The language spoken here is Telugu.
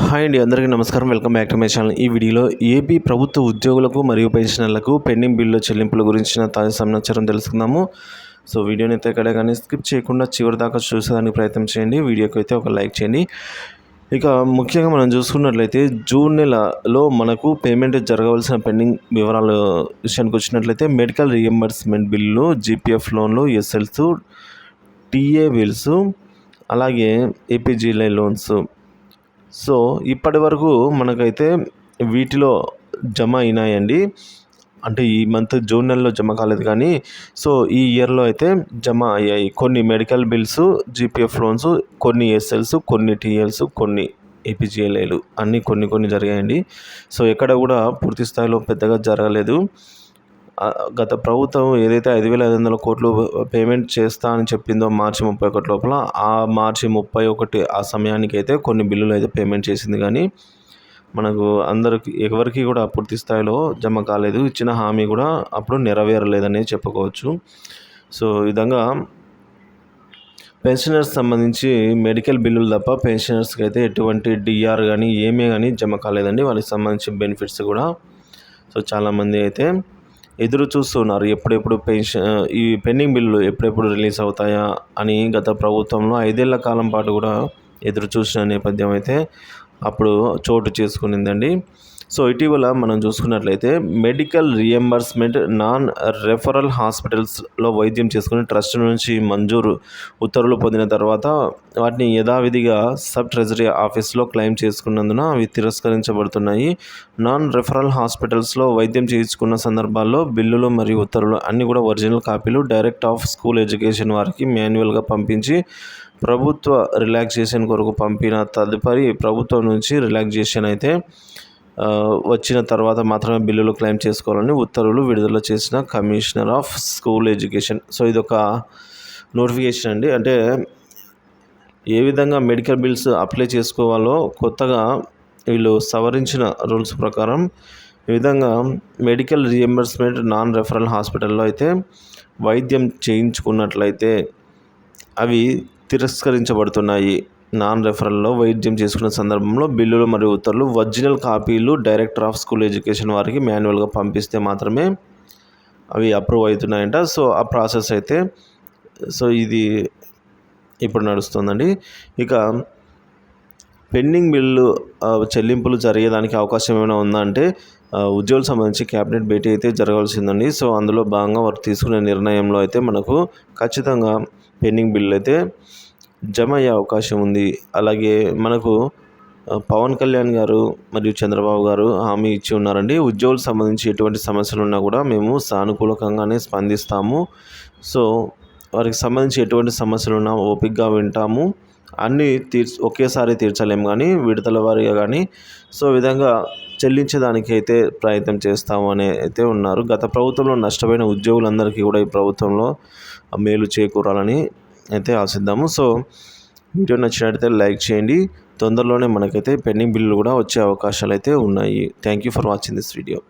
హాయ్ అండి అందరికీ నమస్కారం. Welcome back to my channel. ఈ వీడియోలో ఏపీ ప్రభుత్వ ఉద్యోగులకు మరియు పెన్షనర్లకు పెండింగ్ బిల్లు చెల్లింపుల గురించిన తాజా సమాచారం తెలుసుకుందాము. సో వీడియోని అయితే ఎక్కడ కానీ స్కిప్ చేయకుండా చివరి దాకా చూసేదానికి ప్రయత్నం చేయండి. వీడియోకి అయితే ఒక లైక్ చేయండి. ఇక ముఖ్యంగా మనం చూసుకున్నట్లయితే జూన్ నెలలో మనకు పేమెంట్ జరగవలసిన పెండింగ్ వివరాల విషయానికి వచ్చినట్లయితే మెడికల్ రియంబర్స్మెంట్ బిల్లు జీపీఎఫ్ లోన్లు ఎస్ఎల్స్ టీఏ బిల్స్ అలాగే ఏపీజీలై లోన్స్ సో ఇప్పటి వరకు మనకైతే వీటిలో జమ అయినాయండి. అంటే ఈ మంత్ జూన్ నెలలో జమ కాలేదు కానీ సో ఈ ఇయర్లో అయితే జమ అయ్యాయి. కొన్ని మెడికల్ బిల్స్ జీపీఎఫ్ లోన్స్ కొన్ని ఎస్ఎల్స్ కొన్ని టీఎల్స్ కొన్ని ఏపీజీఎల్ఏలు అన్నీ కొన్ని కొన్ని జరిగాయండి. సో ఎక్కడ కూడా పూర్తి స్థాయిలో పెద్దగా జరగలేదు. గత ప్రభుత్వం ఏదైతే ఐదు వేల ఐదు వందల కోట్లు పేమెంట్ చేస్తా అని చెప్పిందో మార్చి ముప్పై ఒకటి లోపల ఆ మార్చి ముప్పై ఒకటి ఆ సమయానికి అయితే కొన్ని బిల్లులు అయితే పేమెంట్ చేసింది. కానీ మనకు అందరికి ఎవరికి కూడా పూర్తి స్థాయిలో జమ కాలేదు. ఇచ్చిన హామీ కూడా అప్పుడు నెరవేరలేదని చెప్పుకోవచ్చు. సో విధంగా పెన్షనర్స్ సంబంధించి మెడికల్ బిల్లులు తప్ప పెన్షనర్స్కి అయితే ఎటువంటి డిఆర్ కానీ ఏమీ కానీ జమ కాలేదండి. వాళ్ళకి సంబంధించిన బెనిఫిట్స్ కూడా. సో చాలామంది అయితే ఎదురు చూస్తున్నారు. ఎప్పుడెప్పుడు పెన్షన్ ఈ పెండింగ్ బిల్లులు ఎప్పుడెప్పుడు రిలీజ్ అవుతాయా అని గత ప్రభుత్వంలో ఐదేళ్ళ కాలం పాటు కూడా ఎదురు చూసిన నేపథ్యం అయితే అప్పుడు చోటు చేసుకునిందండి. సో ఇటీవల మనం చూసుకున్నట్లయితే మెడికల్ రియంబర్స్మెంట్ నాన్ రెఫరల్ హాస్పిటల్స్లో వైద్యం చేసుకుని ట్రస్ట్ నుంచి మంజూరు ఉత్తర్వులు పొందిన తర్వాత వాటిని యథావిధిగా సబ్ ట్రెజరీ ఆఫీస్లో క్లెయిమ్ చేసుకున్నందున అవి తిరస్కరించబడుతున్నాయి. నాన్ రెఫరల్ హాస్పిటల్స్లో వైద్యం చేయించుకున్న సందర్భాల్లో బిల్లులు మరియు ఉత్తర్వులు అన్నీ కూడా ఒరిజినల్ కాపీలు డైరెక్ట్ ఆఫ్ స్కూల్ ఎడ్యుకేషన్ వారికి మాన్యువల్గా పంపించి ప్రభుత్వ రిలాక్సేషన్ కొరకు పంపిన తదుపరి ప్రభుత్వం నుంచి రిలాక్సేషన్ అయితే వచ్చిన తర్వాత మాత్రమే బిల్లులు క్లెయిమ్ చేసుకోవాలని ఉత్తర్వులు విడుదల చేసిన commissioner of school education. So ఇది ఒక నోటిఫికేషన్ అండి. అంటే ఏ విధంగా మెడికల్ బిల్స్ అప్లై చేసుకోవాలో కొత్తగా వీళ్ళు సవరించిన రూల్స్ ప్రకారం ఈ విధంగా మెడికల్ రియంబర్స్మెంట్ నాన్ రెఫరల్ హాస్పిటల్లో అయితే వైద్యం చేయించుకున్నట్లయితే అవి తిరస్కరించబడుతున్నాయి. నాన్ రెఫరల్లో వైద్యం చేసుకున్న సందర్భంలో బిల్లులు మరియు ఉత్తర్వులు ఒరిజినల్ కాపీలు డైరెక్టర్ ఆఫ్ స్కూల్ ఎడ్యుకేషన్ వారికి మాన్యువల్గా పంపిస్తే మాత్రమే అవి అప్రూవ్ అవుతున్నాయంట. సో ఆ ప్రాసెస్ అయితే సో ఇది ఇప్పుడు నడుస్తుందండి. ఇక పెండింగ్ బిల్లు చెల్లింపులు జరిగేదానికి అవకాశం ఏమైనా ఉందా అంటే ఉద్యోగులకు సంబంధించి క్యాబినెట్ భేటీ అయితే జరగాల్సిందండి. సో అందులో భాగంగా వారు తీసుకునే నిర్ణయంలో అయితే మనకు ఖచ్చితంగా పెండింగ్ బిల్లు అయితే జమ అయ్యే అవకాశం ఉంది. అలాగే మనకు పవన్ కళ్యాణ్ గారు మరియు చంద్రబాబు గారు హామీ ఇచ్చి ఉన్నారండి. ఉద్యోగులకు సంబంధించి ఎటువంటి సమస్యలు ఉన్నా కూడా మేము సానుకూలకంగానే స్పందిస్తాము. సో వారికి సంబంధించి ఎటువంటి సమస్యలు ఉన్నా ఓపికగా వింటాము. అన్నీ తీర్చి ఒకేసారి తీర్చలేము కానీ విడతల వారిగా కానీ సో విధంగా చెల్లించడానికి అయితే ప్రయత్నం చేస్తాము అని అయితే ఉన్నారు. గత ప్రభుత్వంలో నష్టపోయిన ఉద్యోగులందరికీ కూడా ఈ ప్రభుత్వంలో మేలు చేకూరాలని అయితే ఆశిద్దాము. సో వీడియో నచ్చినట్లయితే లైక్ చేయండి. తొందరలోనే మనకైతే పెండింగ్ బిల్లులు కూడా వచ్చే అవకాశాలు అయితే ఉన్నాయి. Thank you for watching this video.